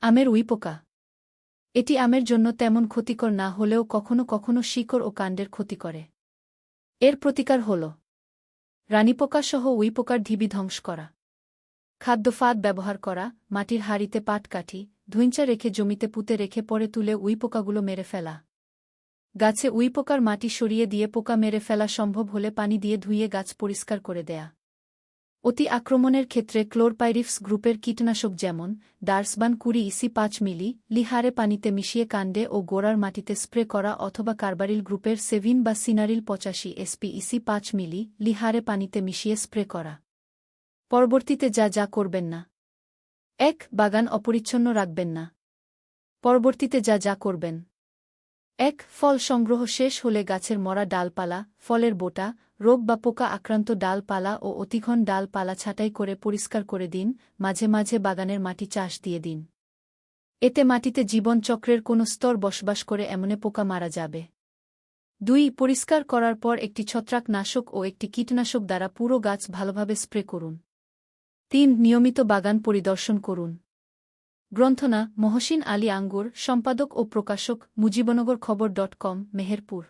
আমের উইপোকা এটি আমের জন্য তেমন ক্ষতিকর না হলেও কখনো কখনো শিকড় ও কাণ্ডের ক্ষতি করে। এর প্রতিকার হল রানীপোকাসহ উইপোকার ঢিবি ধ্বংস করা। খাদ্য ফাঁদ ব্যবহার করা, মাটির হাড়িতে পাট কাঠি ধুইঞ্চা রেখে জমিতে পুঁতে রেখে পরে তুলে উইপোকাগুলো মেরে ফেলা। গাছে উইপোকার মাটি সরিয়ে দিয়ে পোকা মেরে ফেলা সম্ভব হলে পানি দিয়ে ধুইয়ে গাছ পরিষ্কার করে দেয়া। অতি আক্রমণের ক্ষেত্রে ক্লোরপাইরিফস গ্রুপের কীটনাশক যেমন ডার্সবান কুড়ি ইসি পাঁচ মিলি, লিহারে পানিতে মিশিয়ে কাণ্ডে ও গোড়ার মাটিতে স্প্রে করা অথবা কার্বারিল গ্রুপের সেভিন বা সিনারিল পঁচাশি এসপি ইসি পাঁচ মিলি, লিহারে পানিতে মিশিয়ে স্প্রে করা। পরবর্তীতে যা যা করবেন না। এক, বাগান অপরিচ্ছন্ন রাখবেন না। পরবর্তীতে যা যা করবেন। এক, ফল সংগ্রহ শেষ হলে গাছের মরা ডালপালা, ফলের বোটা রোগ বা পোকা আক্রান্ত ডালপালা ও অতিঘন ডালপালা ছাঁটাই করে পরিষ্কার করে দিন, মাঝে মাঝে বাগানের মাটি চাষ দিয়ে দিন। এতে মাটিতে জীবনচক্রের কোনো স্তর বসবাস করে এমনে পোকা মারা যাবে। দুই, পরিষ্কার করার পর একটি ছত্রাকনাশক ও একটি কীটনাশক দ্বারা পুরো গাছ ভালোভাবে স্প্রে করুন। তিন, নিয়মিত বাগান পরিদর্শন করুন। গ্রন্থনা, মহসিন আলী আঙ্গুর, সম্পাদক ও প্রকাশক, মুজিবনগর খবর ডট কম, মেহেরপুর।